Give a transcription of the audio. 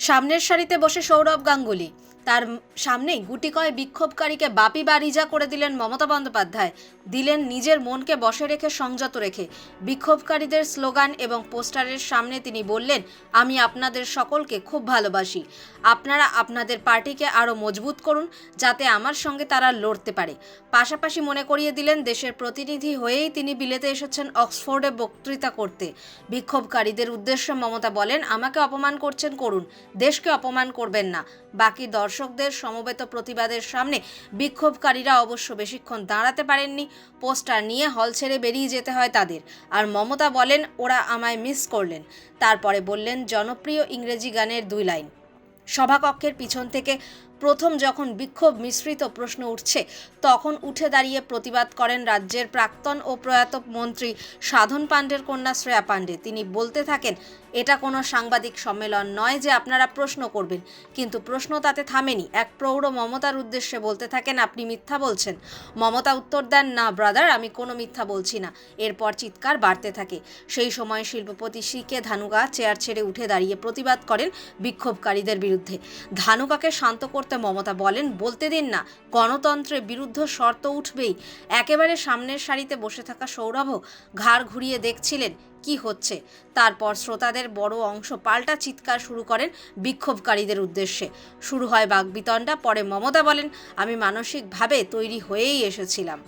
সামনের সারিতে বসে সৌরভ গাঙ্গুলি। তার সামনেই গুটি কয় বিক্ষোভকারীকে বাপি বারিজা করে দিলেন মমতা বন্দ্যোপাধ্যায়। দিলেন নিজের মনকে বসে রেখে, সংযত রেখে। বিক্ষোভকারীদের স্লোগান এবং পোস্টারের সামনে তিনি বললেন, আমি আপনাদের সকলকে খুব ভালোবাসি। আপনারা আপনাদের পার্টিকে আরও মজবুত করুন, যাতে আমার সঙ্গে তারা লড়তে পারে। পাশাপাশি মনে করিয়ে দিলেন, দেশের প্রতিনিধি হয়েই তিনি বিলেতে এসেছেন অক্সফোর্ডে বক্তৃতা করতে। বিক্ষোভকারীদের উদ্দেশ্যে মমতা বলেন, আমাকে অপমান করছেন, করুন। দেশকে অপমান করবেন না। বাকি দর্শকদের সমবেত প্রতিবাদের সামনে বিক্ষোভকারীরা অবশ্য বেশিক্ষণ দাঁড়াতে পারেননি। পোস্টার নিয়ে হল ছেড়ে বেরিয়ে যেতে হয় তাদের। আর মমতা বলেন, ওরা আমায় মিস করলেন। তারপরে বললেন, জনপ্রিয় ইংরেজি গানের দুই লাইন। সভাকক্ষের পিছন থেকে প্রথম যখন বিক্ষোভ মিশ্রিত প্রশ্ন উঠছে, তখন উঠে দাঁড়িয়ে প্রতিবাদ করেন রাজ্যের প্রাক্তন ও প্রয়াত মন্ত্রী সাধন পাণ্ডের কন্যা শ্রেয়া পাণ্ডে। তিনি বলতে থাকেন, এটা কোনো সাংবাদিক সম্মেলন নয় যে আপনারা প্রশ্ন করবেন। কিন্তু প্রশ্ন তাতে থামেনি। এক প্রৌঢ় মমতার উদ্দেশ্যে বলতে থাকেন, আপনি মিথ্যা বলছেন। মমতা উত্তর দেন, না, ব্রাদার, আমি কোনো মিথ্যা বলছি না। এরপর চিৎকার বাড়তে থাকে। সেই সময় শিল্পপতি শিকে ধানুগা চেয়ার ছেড়ে উঠে দাঁড়িয়ে প্রতিবাদ করেন বিক্ষোভকারীদের বিরুদ্ধে। ধানুকাকে শান্ত করতে মমতা বলেন, বলতে দিন না, গণতন্ত্রের বিরুদ্ধ শর্ত উঠবেই। একেবারে সামনের সারিতে বসে থাকা সৌরভও ঘাড় ঘুরিয়ে দেখছিলেন কি হচ্ছে। তারপর শ্রোতাদের বড় অংশ পাল্টা চিৎকার শুরু করেন বিক্ষোভকারীদের উদ্দেশ্যে। শুরু হয় বাগবিতণ্ডা, পরে মমতা বলেন, আমি মানসিকভাবে তৈরি হয়েই এসেছিলাম।